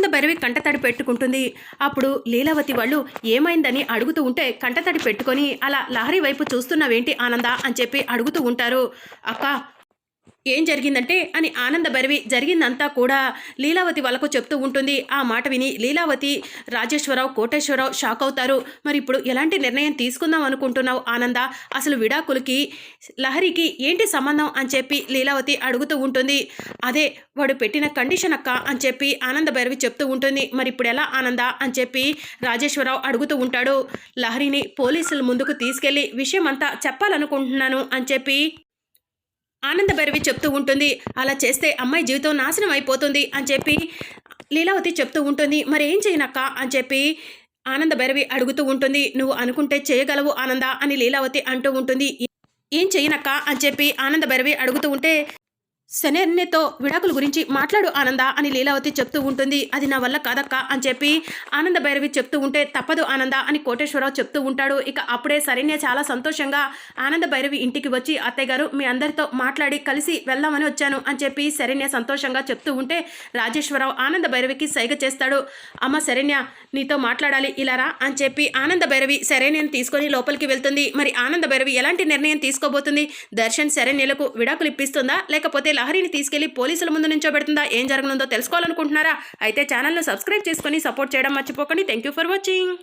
ఆనంద భైరవి కంటతడి పెట్టుకుంటుంది. అప్పుడు లీలావతి వాళ్ళు ఏమైందని అడుగుతూ ఉంటే కంటతడి పెట్టుకొని అలా లహరి వైపు చూస్తున్నావేంటి ఆనంద అని చెప్పి అడుగుతూ ఉంటారు. అక్క ఏం జరిగిందంటే అని ఆనంద భైరవి జరిగిందంతా కూడా లీలావతి వాళ్ళకు చెప్తూ ఉంటుంది. ఆ మాట విని లీలావతి రాజేశ్వరరావు కోటేశ్వరరావు షాక్ అవుతారు. మరి ఇప్పుడు ఎలాంటి నిర్ణయం తీసుకుందాం అనుకుంటున్నావు ఆనంద? అసలు విడాకులకి లహరికి ఏంటి సంబంధం అని చెప్పి లీలావతి అడుగుతూ ఉంటుంది. అదే వాడు పెట్టిన కండిషన్ అక్క అని చెప్పి ఆనంద భైరవి చెప్తూ ఉంటుంది. మరి ఇప్పుడు ఎలా ఆనంద అని చెప్పి రాజేశ్వరరావు అడుగుతూ ఉంటాడు. లహరిని పోలీసుల ముందుకు తీసుకెళ్ళి విషయం అంతా చెప్పాలనుకుంటున్నాను అని చెప్పి ఆనంద భైరవి చెప్తూ ఉంటుంది అలా చేస్తే అమ్మాయి జీవితం నాశనం అయిపోతుంది అని చెప్పి లీలావతి చెప్తూ ఉంటుంది. మరి ఏం చేయనక్క అని చెప్పి ఆనంద భైరవి అడుగుతూ ఉంటుంది. నువ్వు అనుకుంటే చేయగలవు ఆనంద అని లీలావతి అంటూ ఉంటుంది. ఏం చేయనక్క అని చెప్పి ఆనంద భైరవి అడుగుతూ ఉంటే శనెన్నెతో విడాకుల గురించి మాట్లాడు ఆనంద అని లీలావతి చెప్తూ ఉంటుంది. అది నా వల్ల కాదక్క అని చెప్పి ఆనంద భైరవి చెప్తూ ఉంటే తప్పదు ఆనంద అని కోటేశ్వరరావు చెప్తూ ఉంటాడు. ఇక అప్పుడే శరణ్య చాలా సంతోషంగా ఆనంద భైరవి ఇంటికి వచ్చి అత్తయ్య గారు మీ అందరితో మాట్లాడి కలిసి వెళ్దామని వచ్చాను అని చెప్పి శరణ్య సంతోషంగా చెప్తూ ఉంటే రాజేశ్వరరావు ఆనంద భైరవికి సైగ చేస్తాడు. అమ్మ శరణ్య నీతో మాట్లాడాలి ఇలారా అని చెప్పి ఆనంద భైరవి శరణ్యను తీసుకొని లోపలికి వెళ్తుంది. మరి ఆనంద భైరవి ఎలాంటి నిర్ణయం తీసుకోబోతుంది? దర్శన్ శరణ్యలకు విడాకులు ఇప్పిస్తుందా? లేకపోతే లహరిని తీసుకెళ్ళి పోలీసుల ముందు నుంచోబెడుతుందా ఏం జరగనుందో తెలుసుకోవాలనుకుంటున్నారా? అయితే ఛానల్ను సబ్స్క్రైబ్ చేసుకొని సపోర్ట్ చేయడం మర్చిపోకండి. Thank you for watching.